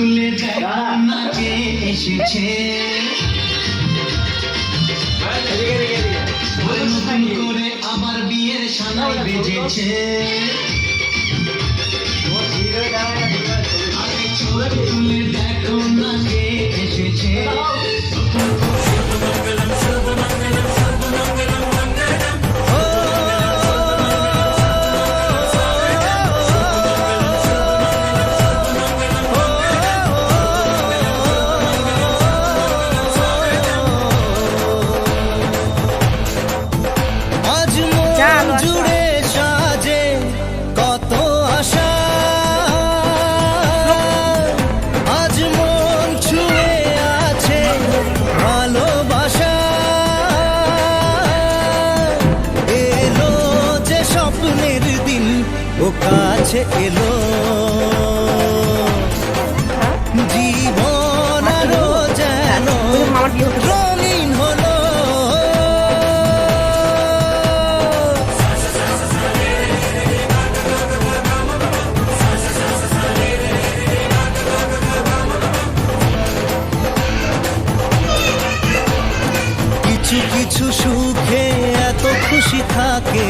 তুলে দেখো এসেছে নতুন করে আবার বিয়ের সানাই বেজেছে আরে চোখ তুলে দেখো না কে এসেছে কাছে এলো। জীবন আরও যেন রঙিন হলো। কিছু কিছু সুখে এত খুশি থাকে।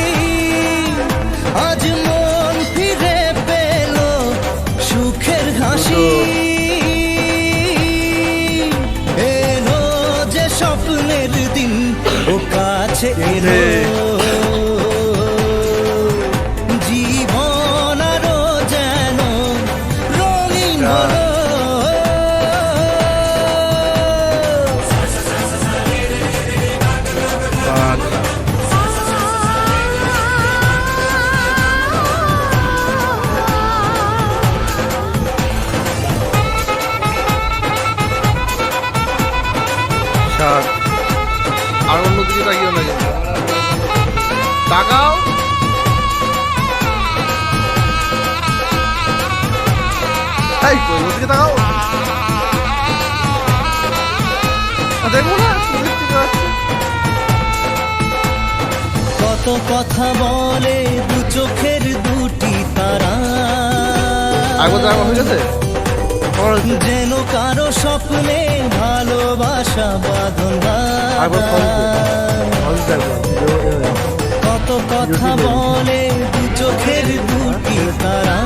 এই কই ওদিকে তাকাও। দেখব না। কত কথা বলে দু চোখের দুটি তারা। আগে তো হয়ে গেছে যেন কারও স্বপ্নে ভালোবাসা বাঁধন। কত কথা বলে দু চোখের দুটি তারা।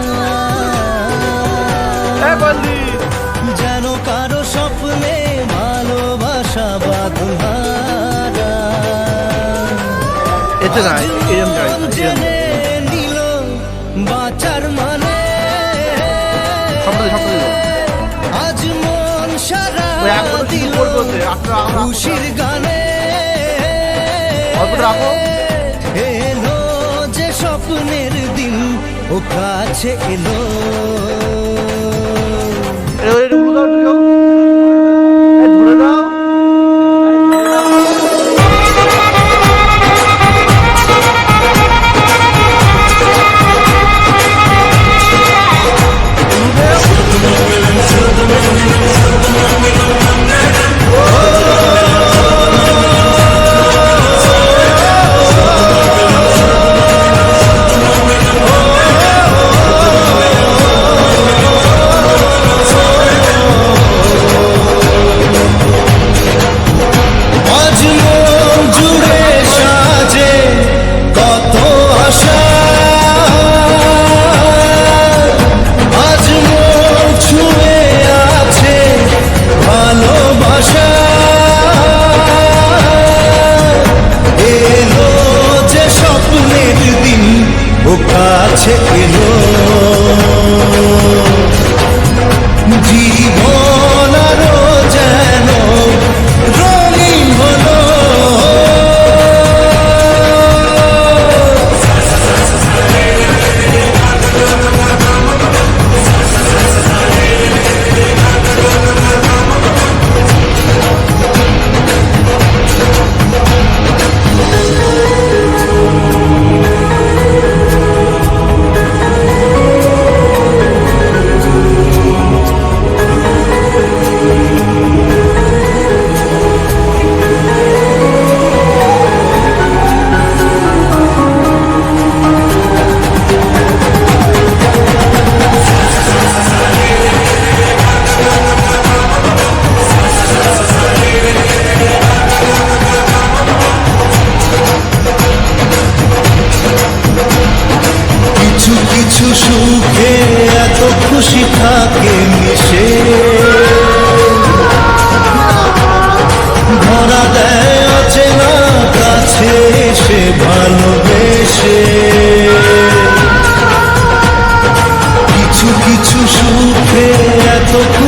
বললি। যেন কারও স্বপ্নে ভালোবাসা বাঁধন এতে না এরম জেনে নিল বাঁচার মানে। আজ মন সারা দিল খুশির গানে। রাখো। এলো যে স্বপ্নের দিন ও কাছে এলো।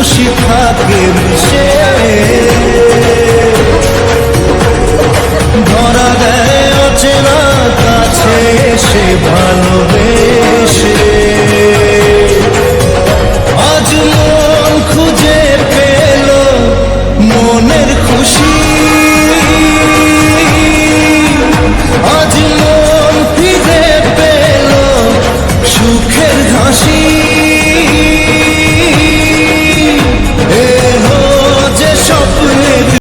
she caught him me. shame.